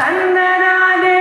ആ. തന്നനാനേ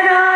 Canada!